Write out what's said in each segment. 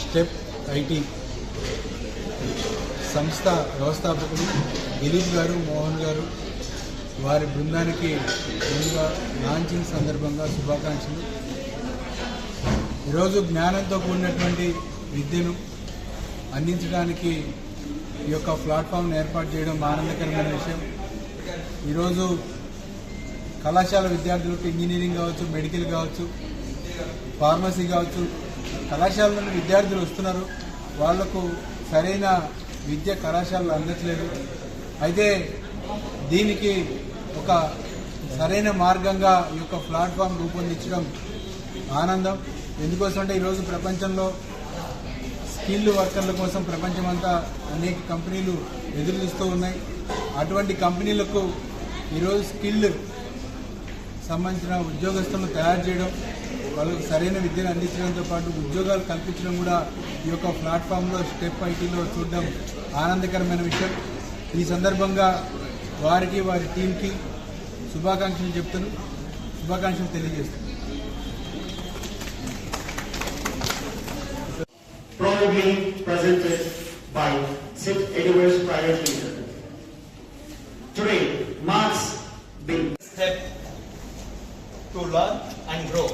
Step IT. సంస్థ వ్యవస్థాపకులు దిలీప్ గారు మోహన్ గారు వారి బృందానికి ముందుగా లాంచింగ్ సందర్భంగా శుభాకాంక్షలు. ఈరోజు జ్ఞానంతో కూడినటువంటి విద్యను అందించడానికి ఈ యొక్క ప్లాట్ఫామ్ను ఏర్పాటు చేయడం ఆనందకరమైన విషయం. ఈరోజు కళాశాల విద్యార్థులకు ఇంజనీరింగ్ కావచ్చు మెడికల్ కావచ్చు ఫార్మసీ కావచ్చు కళాశాల నుండి విద్యార్థులు వస్తున్నారు. వాళ్ళకు సరైన విద్య కళాశాలలు అందట్లేదు. అయితే దీనికి ఒక సరైన మార్గంగా ఈ యొక్క ప్లాట్ఫామ్ రూపొందించడం ఆనందం. ఎందుకోసం అంటే ఈరోజు ప్రపంచంలో స్కిల్ వర్కర్ల కోసం ప్రపంచమంతా అనేక కంపెనీలు ఎదురుస్తూ ఉన్నాయి. అటువంటి కంపెనీలకు ఈరోజు స్కిల్ సంబంధించిన ఉద్యోగస్తులను తయారు చేయడం వాళ్ళకు సరైన విద్యను అందించడంతో పాటు ఉద్యోగాలు కల్పించడం కూడా ఈ యొక్క ప్లాట్ఫామ్లో స్టెప్ ఐటీలో చూడడం ఆనందకరమైన విషయం ఈ సందర్భంగా వారికి వారి టీంకి శుభాకాంక్షలు చెప్తాను శుభాకాంక్షలు తెలియజేస్తాను proudly presented by SIP Eduverse Private Limited. Today marks the step to learn and grow.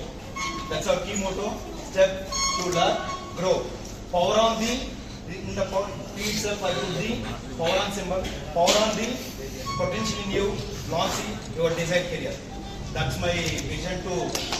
That's our key motto. Step to learn, grow. Power on the in the power P itself I put the power on symbol. Power on the potential in you, launching your desired career. That's my vision to